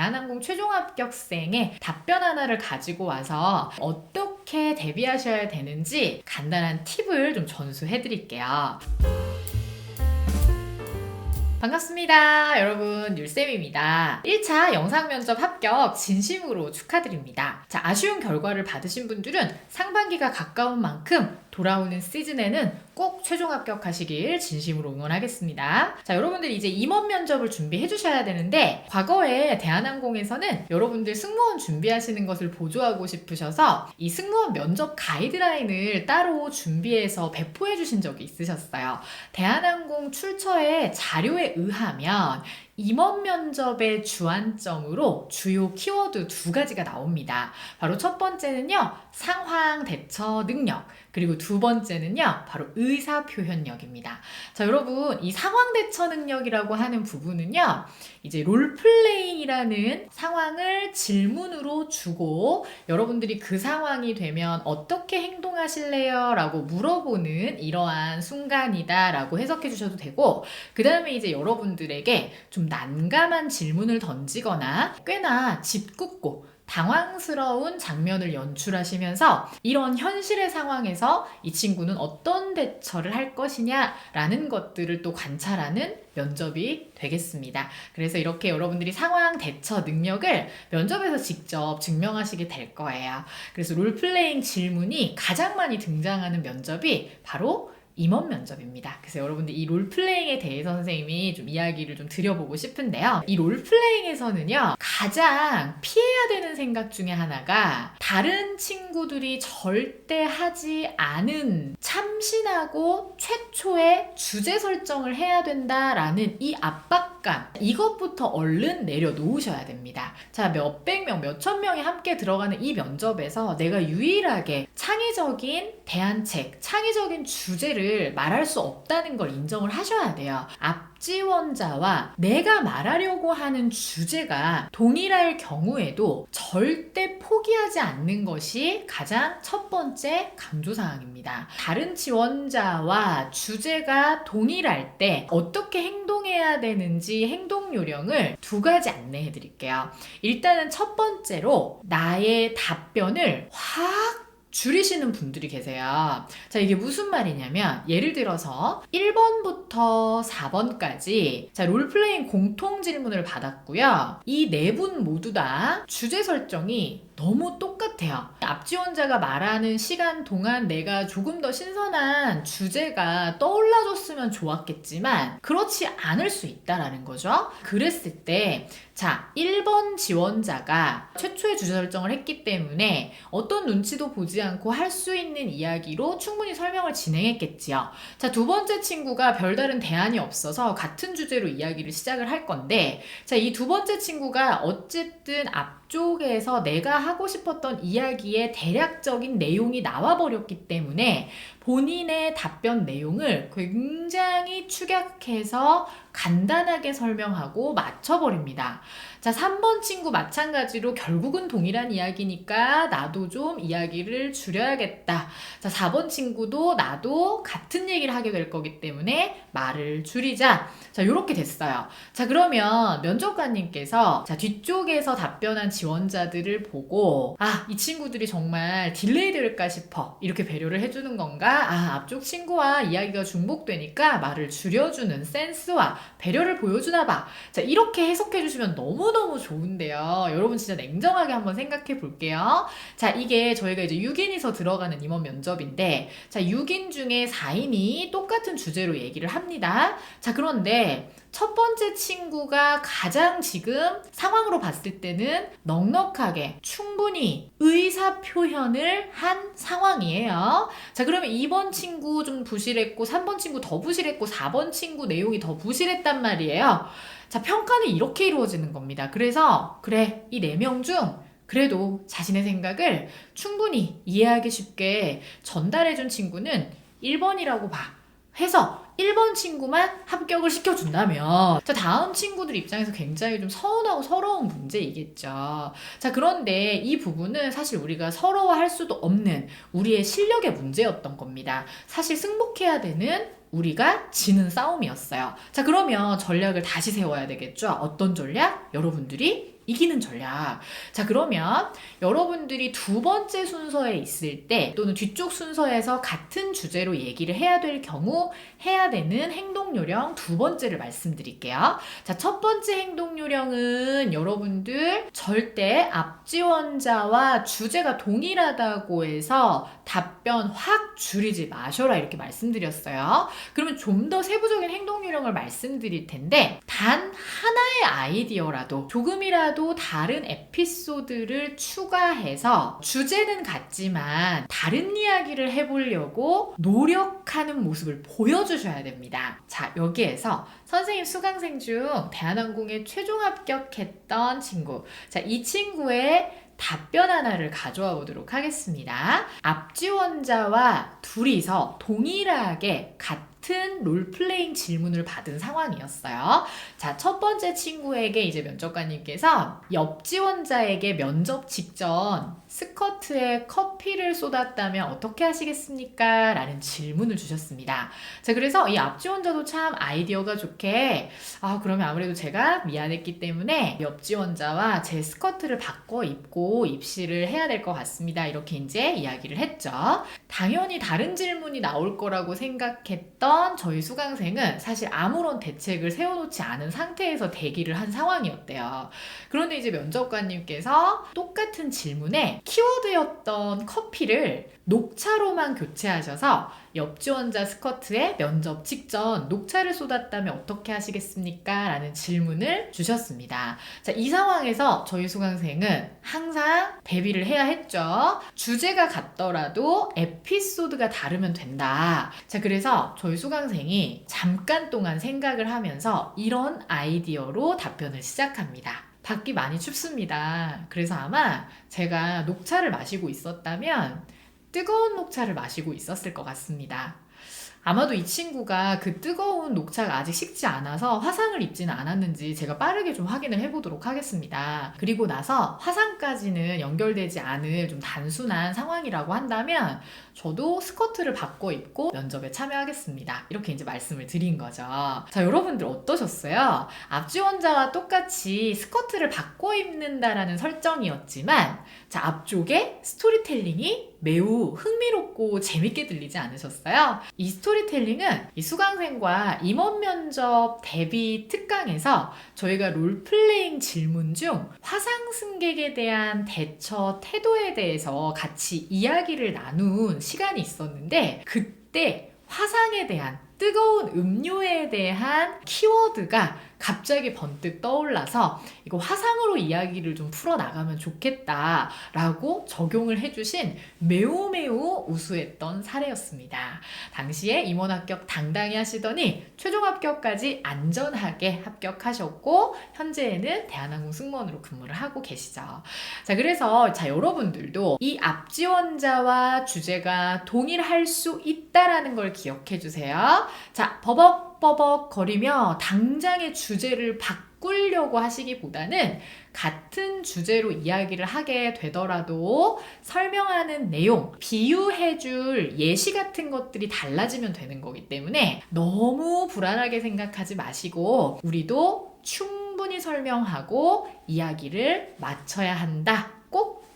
대한항공 최종 합격생의 답변 하나를 가지고 와서 어떻게 대비하셔야 되는지 간단한 팁을 좀 전수해 드릴게요. 반갑습니다. 여러분, 율쌤입니다. 1차 영상 면접 합격 진심으로 축하드립니다. 자, 아쉬운 결과를 받으신 분들은 상반기가 가까운 만큼 돌아오는 시즌에는 꼭 최종 합격하시길 진심으로 응원하겠습니다. 자, 여러분들 이제 임원 면접을 준비해 주셔야 되는데 과거에 대한항공에서는 여러분들 승무원 준비하시는 것을 보조하고 싶으셔서 이 승무원 면접 가이드라인을 따로 준비해서 배포해 주신 적이 있으셨어요. 대한항공 출처의 자료에 의하면 임원 면접의 주안점으로 주요 키워드 두 가지가 나옵니다. 바로 첫 번째는요, 상황 대처 능력. 그리고 두 번째는요, 바로 의사 표현력입니다. 자, 여러분, 이 상황 대처 능력이라고 하는 부분은요, 이제 롤플레잉이라는 상황을 질문으로 주고 여러분들이 그 상황이 되면 어떻게 행동하실래요? 라고 물어보는 이러한 순간이다 라고 해석해 주셔도 되고, 그 다음에 이제 여러분들에게 좀 난감한 질문을 던지거나 꽤나 짓궂고 당황스러운 장면을 연출하시면서 이런 현실의 상황에서 이 친구는 어떤 대처를 할 것이냐라는 것들을 또 관찰하는 면접이 되겠습니다. 그래서 이렇게 여러분들이 상황 대처 능력을 면접에서 직접 증명하시게 될 거예요. 그래서 롤플레잉 질문이 가장 많이 등장하는 면접이 바로 임원 면접입니다. 그래서 여러분들 이 롤플레잉에 대해서 선생님이 좀 이야기를 좀 드려보고 싶은데요. 이 롤플레잉에서는요, 가장 피해야 되는 생각 중에 하나가 다른 친구들이 절대 하지 않은 참신하고 최초의 주제 설정을 해야 된다라는 이 압박 감, 이것부터 얼른 내려놓으셔야 됩니다. 자, 몇백 명, 몇천 명이 함께 들어가는 이 면접에서 내가 유일하게 창의적인 대안책, 창의적인 주제를 말할 수 없다는 걸 인정을 하셔야 돼요. 앞지원자와 내가 말하려고 하는 주제가 동일할 경우에도 절대 포기하지 않는 것이 가장 첫 번째 강조사항입니다. 다른 지원자와 주제가 동일할 때 어떻게 행동해야 되는지 행동 요령을 두 가지 안내해 드릴게요. 일단은 첫 번째로 나의 답변을 확 줄이시는 분들이 계세요. 자, 이게 무슨 말이냐면, 예를 들어서 1번부터 4번까지, 자, 롤플레잉 공통 질문을 받았고요. 이 네 분 모두 다 주제 설정이 너무 똑같아요. 앞지원자가 말하는 시간 동안 내가 조금 더 신선한 주제가 떠올라줬으면 좋았겠지만, 그렇지 않을 수 있다라는 거죠. 그랬을 때, 자, 1번 지원자가 최초의 주제 설정을 했기 때문에 어떤 눈치도 보지 않고 할 수 있는 이야기로 충분히 설명을 진행했겠지요. 자, 두 번째 친구가 별다른 대안이 없어서 같은 주제로 이야기를 시작을 할 건데, 자, 이 두 번째 친구가 어쨌든 앞 쪽에서 내가 하고 싶었던 이야기의 대략적인 내용이 나와 버렸기 때문에 본인의 답변 내용을 굉장히 축약해서 간단하게 설명하고 맞춰버립니다. 자, 3번 친구 마찬가지로 결국은 동일한 이야기니까 나도 좀 이야기를 줄여야겠다. 자, 4번 친구도 나도 같은 얘기를 하게 될 거기 때문에 말을 줄이자. 자, 요렇게 됐어요. 자, 그러면 면접관님께서 자, 뒤쪽에서 답변한 지원자들을 보고 아, 이 친구들이 정말 딜레이 될까 싶어. 이렇게 배려를 해주는 건가? 아, 앞쪽 친구와 이야기가 중복되니까 말을 줄여주는 센스와 배려를 보여주나 봐. 자, 이렇게 해석해 주시면 너무너무 좋은데요. 여러분 진짜 냉정하게 한번 생각해 볼게요. 자, 이게 저희가 이제 6인이서 들어가는 임원 면접인데, 자, 6인 중에 4인이 똑같은 주제로 얘기를 합니다. 자, 그런데 첫 번째 친구가 가장 지금 상황으로 봤을 때는 넉넉하게 충분히 의사 표현을 한 상황이에요. 자, 그러면 2번 친구 좀 부실했고, 3번 친구 더 부실했고, 4번 친구 내용이 더 부실했단 말이에요. 자, 평가는 이렇게 이루어지는 겁니다. 그래서, 그래, 이네명중 그래도 자신의 생각을 충분히 이해하기 쉽게 전달해준 친구는 1번이라고 봐. 해서 1번 친구만 합격을 시켜준다면 자 다음 친구들 입장에서 굉장히 좀 서운하고 서러운 문제이겠죠. 자 그런데 이 부분은 사실 우리가 서러워할 수도 없는 우리의 실력의 문제였던 겁니다. 사실 승복해야 되는 우리가 지는 싸움이었어요. 자 그러면 전략을 다시 세워야 되겠죠. 어떤 전략? 여러분들이 이기는 전략. 자, 그러면 여러분들이 두 번째 순서에 있을 때 또는 뒤쪽 순서에서 같은 주제로 얘기를 해야 될 경우 해야 되는 행동 요령 두 번째를 말씀드릴게요. 자, 첫 번째 행동 요령은 여러분들 절대 앞지원자와 주제가 동일하다고 해서 답변 확 줄이지 마셔라 이렇게 말씀드렸어요. 그러면 좀 더 세부적인 행동 요령을 말씀드릴 텐데 단 하나의 아이디어라도 조금이라도 다른 에피소드를 추가해서 주제는 같지만 다른 이야기를 해보려고 노력하는 모습을 보여주셔야 됩니다. 자, 여기에서 선생님 수강생 중 대한항공에 최종 합격했던 친구. 자, 이 친구의 답변 하나를 가져와 보도록 하겠습니다. 앞지원자와 둘이서 동일하게 같은 롤플레잉 질문을 받은 상황이었어요. 자, 첫 번째 친구에게 이제 면접관님께서 옆 지원자에게 면접 직전 스커트에 커피를 쏟았다면 어떻게 하시겠습니까? 라는 질문을 주셨습니다. 자, 그래서 이 앞지원자도 참 아이디어가 좋게, 아, 그러면 아무래도 제가 미안했기 때문에 옆 지원자와 제 스커트를 바꿔 입고 입시를 해야 될 것 같습니다. 이렇게 이제 이야기를 했죠. 당연히 다른 질문이 나올 거라고 생각했던 저희 수강생은 사실 아무런 대책을 세워놓지 않은 상태에서 대기를 한 상황이었대요. 그런데 이제 면접관님께서 똑같은 질문에 키워드였던 커피를 녹차로만 교체하셔서 옆 지원자 스커트에 면접 직전 녹차를 쏟았다면 어떻게 하시겠습니까? 라는 질문을 주셨습니다. 자, 이 상황에서 저희 수강생은 항상 대비를 해야 했죠. 주제가 같더라도 에피소드가 다르면 된다. 자, 그래서 저희 수강생이 잠깐 동안 생각을 하면서 이런 아이디어로 답변을 시작합니다. 밖이 많이 춥습니다. 그래서 아마 제가 녹차를 마시고 있었다면 뜨거운 녹차를 마시고 있었을 것 같습니다. 아마도 이 친구가 그 뜨거운 녹차가 아직 식지 않아서 화상을 입지는 않았는지 제가 빠르게 좀 확인을 해보도록 하겠습니다. 그리고 나서 화상까지는 연결되지 않을 좀 단순한 상황이라고 한다면 저도 스커트를 바꿔 입고 면접에 참여하겠습니다. 이렇게 이제 말씀을 드린 거죠. 자, 여러분들 어떠셨어요? 앞지원자와 똑같이 스커트를 바꿔 입는다라는 설정이었지만 자, 앞쪽에 스토리텔링이 매우 흥미롭고 재밌게 들리지 않으셨어요? 이 스토리텔링은 이 수강생과 임원 면접 대비 특강에서 저희가 롤플레잉 질문 중 화상 승객에 대한 대처 태도에 대해서 같이 이야기를 나눈 시간이 있었는데 그때 화상에 대한 뜨거운 음료에 대한 키워드가 갑자기 번뜩 떠올라서 이거 화상으로 이야기를 좀 풀어나가면 좋겠다라고 적용을 해주신 매우 매우 우수했던 사례였습니다. 당시에 임원 합격 당당히 하시더니 최종 합격까지 안전하게 합격하셨고 현재에는 대한항공 승무원으로 근무를 하고 계시죠. 자 그래서 자 여러분들도 이 앞지원자와 주제가 동일할 수 있다라는 걸 기억해 주세요. 자 버벅버벅 거리며 당장의 주제를 바꾸려고 하시기보다는 같은 주제로 이야기를 하게 되더라도 설명하는 내용, 비유해줄 예시 같은 것들이 달라지면 되는 거기 때문에 너무 불안하게 생각하지 마시고 우리도 충분히 설명하고 이야기를 마쳐야 한다.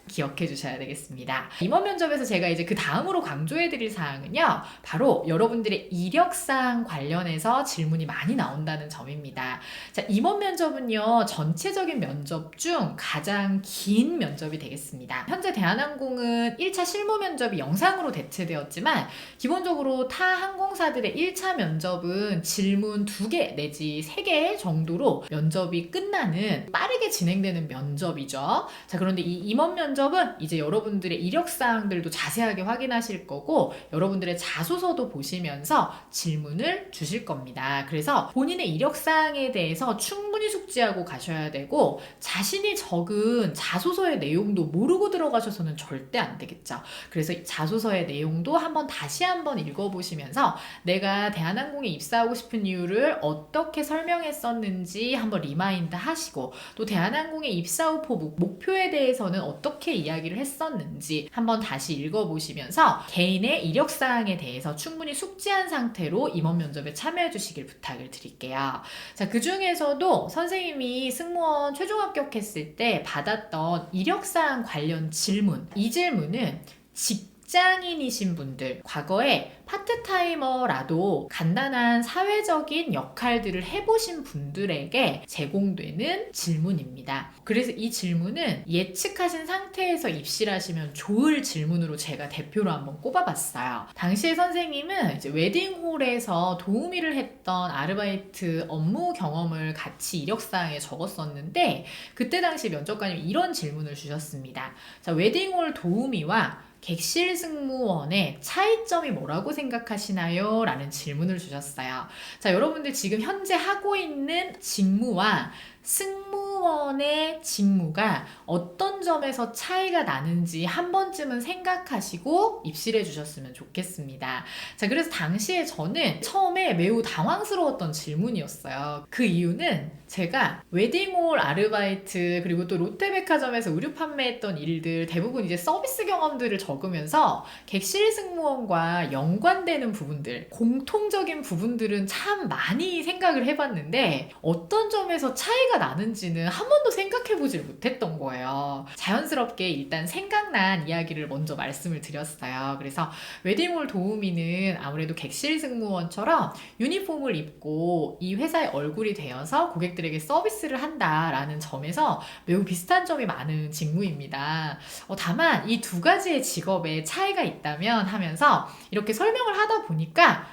꼭 기억해 주셔야 되겠습니다. 임원 면접에서 제가 이제 그 다음으로 강조해 드릴 사항은요. 바로 여러분들의 이력사항 관련해서 질문이 많이 나온다는 점입니다. 자, 임원 면접은요. 전체적인 면접 중 가장 긴 면접이 되겠습니다. 현재 대한항공은 1차 실무 면접이 영상으로 대체되었지만 기본적으로 타 항공사들의 1차 면접은 질문 2개 내지 3개 정도로 면접이 끝나는 빠르게 진행되는 면접이죠. 자, 그런데 이 임원 면접 면접은 이제 여러분들의 이력사항들도 자세하게 확인하실 거고 여러분들의 자소서도 보시면서 질문을 주실 겁니다. 그래서 본인의 이력사항에 대해서 충분히 숙지하고 가셔야 되고 자신이 적은 자소서의 내용도 모르고 들어가셔서는 절대 안 되겠죠. 그래서 자소서의 내용도 한번 다시 한번 읽어보시면서 내가 대한항공에 입사하고 싶은 이유를 어떻게 설명했었는지 한번 리마인드 하시고 또 대한항공의 입사 후 목표에 대해서는 어떻게 어떻게 이야기를 했었는지 한번 다시 읽어보시면서 개인의 이력사항에 대해서 충분히 숙지한 상태로 임원 면접에 참여해 주시길 부탁을 드릴게요. 자, 그 중에서도 선생님이 승무원 최종 합격했을 때 받았던 이력사항 관련 질문. 이 질문은 직장인이신 분들, 과거에 파트타이머라도 간단한 사회적인 역할들을 해보신 분들에게 제공되는 질문입니다. 그래서 이 질문은 예측하신 상태에서 입시를 하시면 좋을 질문으로 제가 대표로 한번 꼽아봤어요. 당시에 선생님은 이제 웨딩홀에서 도우미를 했던 아르바이트 업무 경험을 같이 이력사항에 적었었는데 그때 당시 면접관이 이런 질문을 주셨습니다. 자, 웨딩홀 도우미와 객실 승무원의 차이점이 뭐라고 생각하시나요? 라는 질문을 주셨어요. 자, 여러분들 지금 현재 하고 있는 직무와 승무원의 직무가 어떤 점에서 차이가 나는지 한 번쯤은 생각하시고 입실해 주셨으면 좋겠습니다. 자, 그래서 당시에 저는 처음에 매우 당황스러웠던 질문이었어요. 그 이유는 제가 웨딩홀 아르바이트 그리고 또 롯데백화점에서 의류 판매했던 일들 대부분 이제 서비스 경험들을 적으면서 객실 승무원과 연관되는 부분들 공통적인 부분들은 참 많이 생각을 해봤는데 어떤 점에서 차이가 나는지는 한 번도 생각해 보질 못했던 거예요. 자연스럽게 일단 생각난 이야기를 먼저 말씀을 드렸어요. 그래서 웨딩홀 도우미는 아무래도 객실 승무원처럼 유니폼을 입고 이 회사의 얼굴이 되어서 고객들 에게 서비스를 한다라는 점에서 매우 비슷한 점이 많은 직무입니다. 어, 다만 이 두 가지의 직업에 차이가 있다면 하면서 이렇게 설명을 하다 보니까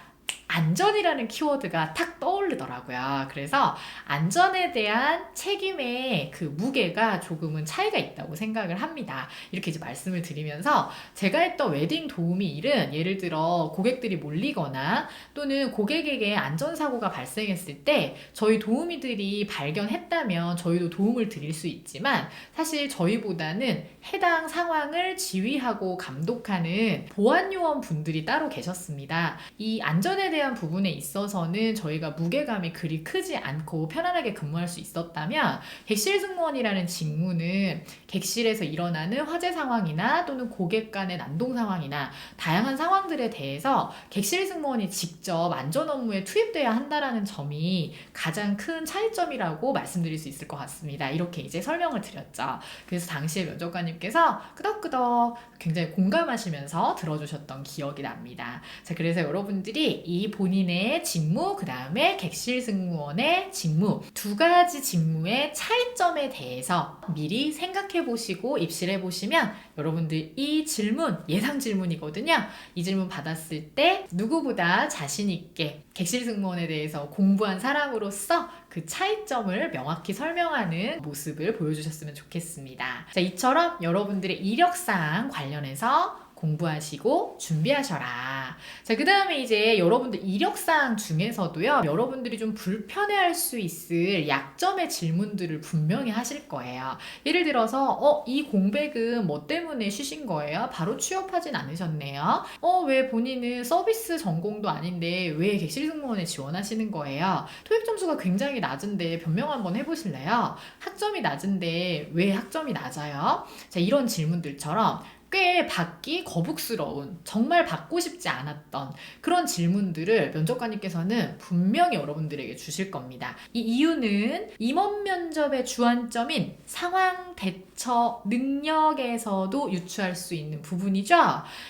안전이라는 키워드가 탁 떠오르더라고요. 그래서 안전에 대한 책임의 그 무게가 조금은 차이가 있다고 생각을 합니다. 이렇게 이제 말씀을 드리면서 제가 했던 웨딩 도우미 일은 예를 들어 고객들이 몰리거나 또는 고객에게 안전사고가 발생했을 때 저희 도우미들이 발견했다면 저희도 도움을 드릴 수 있지만 사실 저희보다는 해당 상황을 지휘하고 감독하는 보안요원 분들이 따로 계셨습니다. 이 안전에 대한 대한 부분에 있어서는 저희가 무게감이 그리 크지 않고 편안하게 근무할 수 있었다면 객실 승무원이라는 직무는 객실에서 일어나는 화재 상황이나 또는 고객 간의 난동 상황이나 다양한 상황들에 대해서 객실 승무원이 직접 안전 업무에 투입돼야 한다라는 점이 가장 큰 차이점이라고 말씀드릴 수 있을 것 같습니다. 이렇게 이제 설명을 드렸죠. 그래서 당시에 면접관님께서 끄덕끄덕 굉장히 공감하시면서 들어주셨던 기억이 납니다. 자, 그래서 여러분들이 이 본인의 직무, 그 다음에 객실 승무원의 직무 두 가지 직무의 차이점에 대해서 미리 생각해 보시고 입실해 보시면 여러분들 이 질문 예상 질문이거든요. 이 질문 받았을 때 누구보다 자신 있게 객실 승무원에 대해서 공부한 사람으로서 그 차이점을 명확히 설명하는 모습을 보여주셨으면 좋겠습니다. 자, 이처럼 여러분들의 이력사항 관련해서 공부하시고 준비하셔라. 자, 그 다음에 이제 여러분들 이력사항 중에서도요, 여러분들이 좀 불편해할 수 있을 약점의 질문들을 분명히 하실 거예요. 예를 들어서, 어, 이 공백은 뭐 때문에 쉬신 거예요? 바로 취업하진 않으셨네요. 어, 왜 본인은 서비스 전공도 아닌데 왜 객실 승무원에 지원하시는 거예요? 토익 점수가 굉장히 낮은데 변명 한번 해보실래요? 학점이 낮은데 왜 학점이 낮아요? 자, 이런 질문들처럼 꽤 받기 거북스러운, 정말 받고 싶지 않았던 그런 질문들을 면접관님께서는 분명히 여러분들에게 주실 겁니다. 이 이유는 임원 면접의 주안점인 상황 대처 능력에서도 유추할 수 있는 부분이죠.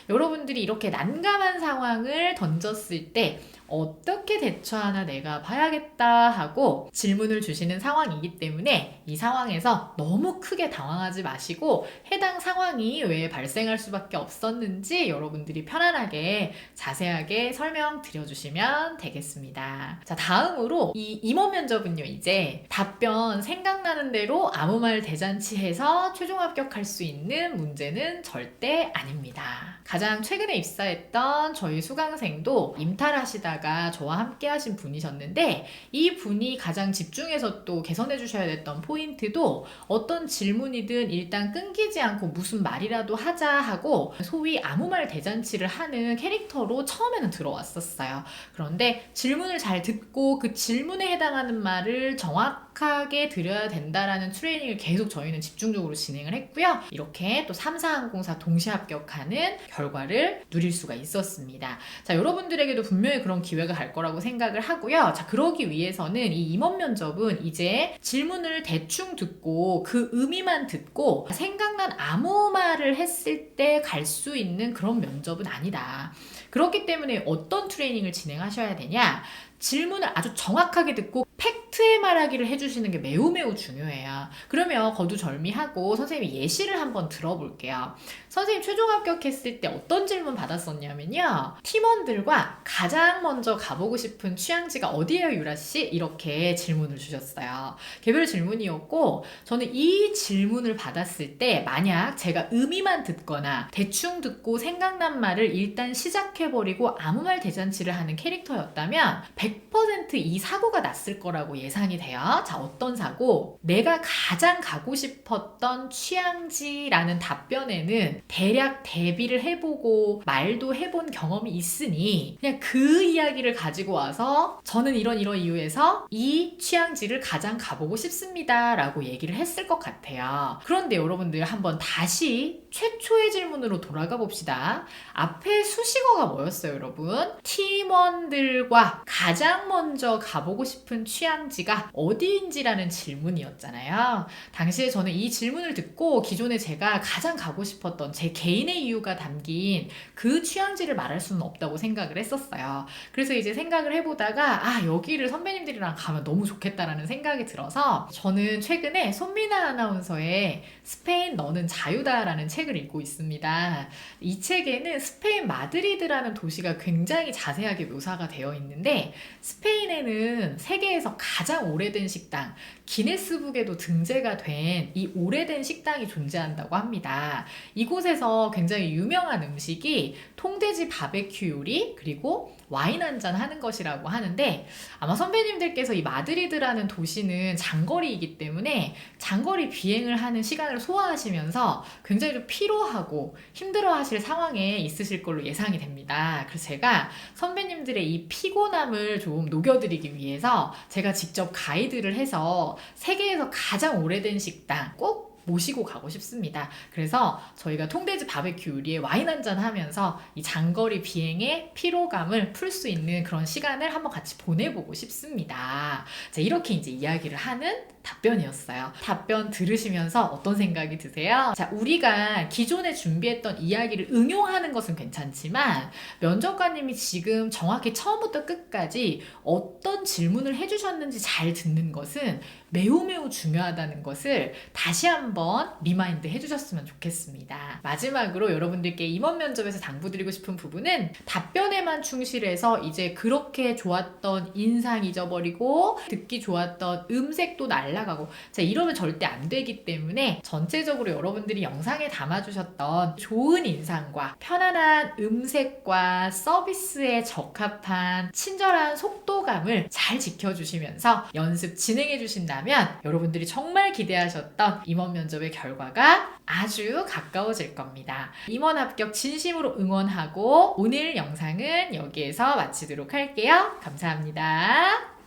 여러분들이 이렇게 난감한 상황을 던졌을 때 어떻게 대처하나 내가 봐야겠다 하고 질문을 주시는 상황이기 때문에 이 상황에서 너무 크게 당황하지 마시고 해당 상황이 왜 발생 할 수밖에 없었는지 여러분들이 편안하게 자세하게 설명 드려 주시면 되겠습니다. 자, 다음으로 이 임원 면접은요, 이제 답변 생각나는 대로 아무 말 대잔치해서 최종 합격할 수 있는 문제는 절대 아닙니다. 가장 최근에 입사했던 저희 수강생도 임탈하시다가 저와 함께 하신 분이셨는데 이 분이 가장 집중해서 또 개선해 주셔야 됐던 포인트도 어떤 질문이든 일단 끊기지 않고 무슨 말이라도 하자 하고 소위 아무 말 대잔치를 하는 캐릭터로 처음에는 들어왔었어요. 그런데 질문을 잘 듣고 그 질문에 해당하는 말을 정확 정확하게 드려야 된다라는 트레이닝을 계속 저희는 집중적으로 진행을 했고요. 이렇게 또 3사항공사 동시 합격하는 결과를 누릴 수가 있었습니다. 자, 여러분들에게도 분명히 그런 기회가 갈 거라고 생각을 하고요. 자, 그러기 위해서는 이 임원 면접은 이제 질문을 대충 듣고 그 의미만 듣고 생각난 아무 말을 했을 때 갈 수 있는 그런 면접은 아니다. 그렇기 때문에 어떤 트레이닝을 진행하셔야 되냐? 질문을 아주 정확하게 듣고 팩트에 말하기를 해주시는 게 매우 매우 중요해요. 그러면 거두절미하고 선생님이 예시를 한번 들어볼게요. 선생님 최종 합격했을 때 어떤 질문 받았었냐면요. 팀원들과 가장 먼저 가보고 싶은 취향지가 어디예요, 유라 씨? 이렇게 질문을 주셨어요. 개별 질문이었고 저는 이 질문을 받았을 때 만약 제가 의미만 듣거나 대충 듣고 생각난 말을 일단 시작해 버리고 아무 말 대잔치를 하는 캐릭터였다면 100%이 사고가 났을 거라고 예상이 돼요. 자, 어떤 사고? 내가 가장 가고 싶었던 취향지라는 답변에는 대략 대비를 해보고 말도 해본 경험이 있으니 그냥 그 이야기를 가지고 와서 저는 이런 이런 이유에서 이 취향지를 가장 가보고 싶습니다. 라고 얘기를 했을 것 같아요. 그런데 여러분들 한번 다시 최초의 질문으로 돌아가 봅시다. 앞에 수식어가 뭐였어요, 여러분? 팀원들과 가장 먼저 가보고 싶은 취향지가 어디인지라는 질문이었잖아요. 당시에 저는 이 질문을 듣고 기존에 제가 가장 가고 싶었던 제 개인의 이유가 담긴 그 취향지를 말할 수는 없다고 생각을 했었어요. 그래서 이제 생각을 해보다가 아, 여기를 선배님들이랑 가면 너무 좋겠다라는 생각이 들어서 저는 최근에 손미나 아나운서의 스페인 너는 자유다라는 책을 읽고 있습니다. 이 책에는 스페인 마드리드라는 도시가 굉장히 자세하게 묘사가 되어 있는데 스페인에는 세계에서 가장 오래된 식당 기네스북에도 등재가 된 이 오래된 식당이 존재한다고 합니다. 이곳에서 굉장히 유명한 음식이 통돼지 바베큐 요리 그리고 와인 한 잔 하는 것이라고 하는데 아마 선배님들께서 이 마드리드라는 도시는 장거리이기 때문에 장거리 비행을 하는 시간을 소화하시면서 굉장히 좀 피로하고 힘들어 하실 상황에 있으실 걸로 예상이 됩니다. 그래서 제가 선배님들의 이 피곤함을 좀 녹여드리기 위해서 제가 직접 가이드를 해서 세계에서 가장 오래된 식당 꼭 모시고 가고 싶습니다. 그래서 저희가 통돼지 바베큐 요리에 와인 한잔 하면서 이 장거리 비행의 피로감을 풀 수 있는 그런 시간을 한번 같이 보내보고 싶습니다. 자, 이렇게 이제 이야기를 하는 답변이었어요. 답변 들으시면서 어떤 생각이 드세요? 자, 우리가 기존에 준비했던 이야기를 응용하는 것은 괜찮지만 면접관님이 지금 정확히 처음부터 끝까지 어떤 질문을 해주셨는지 잘 듣는 것은 매우 매우 중요하다는 것을 다시 한번 리마인드 해주셨으면 좋겠습니다. 마지막으로 여러분들께 임원 면접에서 당부드리고 싶은 부분은 답변에만 충실해서 이제 그렇게 좋았던 인상 잊어버리고 듣기 좋았던 음색도 날 라가고 자 이러면 절대 안 되기 때문에 전체적으로 여러분들이 영상에 담아주셨던 좋은 인상과 편안한 음색과 서비스에 적합한 친절한 속도감을 잘 지켜주시면서 연습 진행해 주신다면 여러분들이 정말 기대하셨던 임원 면접의 결과가 아주 가까워질 겁니다. 임원 합격 진심으로 응원하고 오늘 영상은 여기에서 마치도록 할게요. 감사합니다.